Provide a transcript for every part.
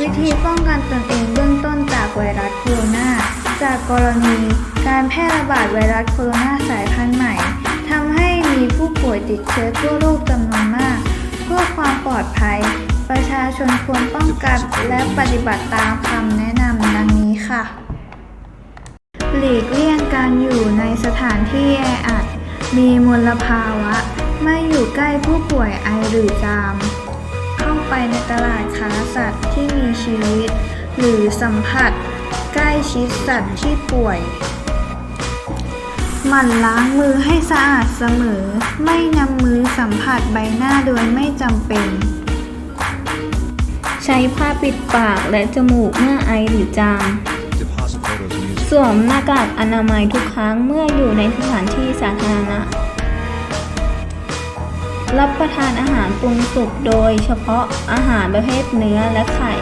วิธีป้องกันตนเองเบื้องต้นจากไวรัสโคโรนา จากกรณีการแพร่ระบาดไวรัสโคโรนาสายพันธุ์ใหม่ทำให้มีผู้ป่วยติดเชื้อทั่วโลกจำนวนมาก เพื่อความปลอดภัย ประชาชนควรป้องกันและปฏิบัติตามคำแนะนำดังนี้ค่ะ หลีกเลี่ยงการอยู่ในสถานที่แออัด มีมลภาวะ ไม่อยู่ใกล้ผู้ป่วยไอหรือจาม ไปในตลาดค้าสัตว์ที่มีชีวิต หรือสัมผัส ใกล้ชิดสัตว์ที่ป่วย หมั่นล้างมือให้สะอาดเสมอ ไม่นำมือสัมผัสใบหน้าโดยไม่จำเป็น ใช้ผ้าปิดปากและจมูกเมื่อไอหรือจาม Deposit photos and music. สวมหน้ากากอนามัยทุกครั้งเมื่ออยู่ในสถานที่สาธารณะ รับประทานอาหารปรุงสุกโดยเฉพาะอาหารประเภทเนื้อและไข่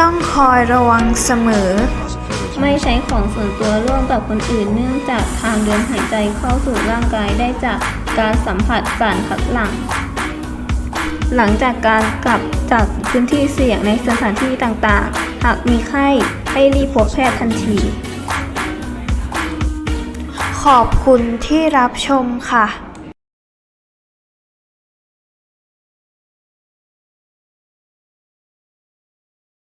ต้องคอยระวังเสมอ Deposit photos and ไม่ music. ใช้ของส่วนตัวร่วมกับคนอื่นเนื่องจากทางเดินหายใจเข้าสู่ร่างกายได้จากการสัมผัสสารคัดหลั่ง หลังจากการกลับจากพื้นที่เสี่ยงในสถานที่ต่างๆ หากมีไข้ให้รีบพบแพทย์ทันที ขอบคุณที่รับชมค่ะ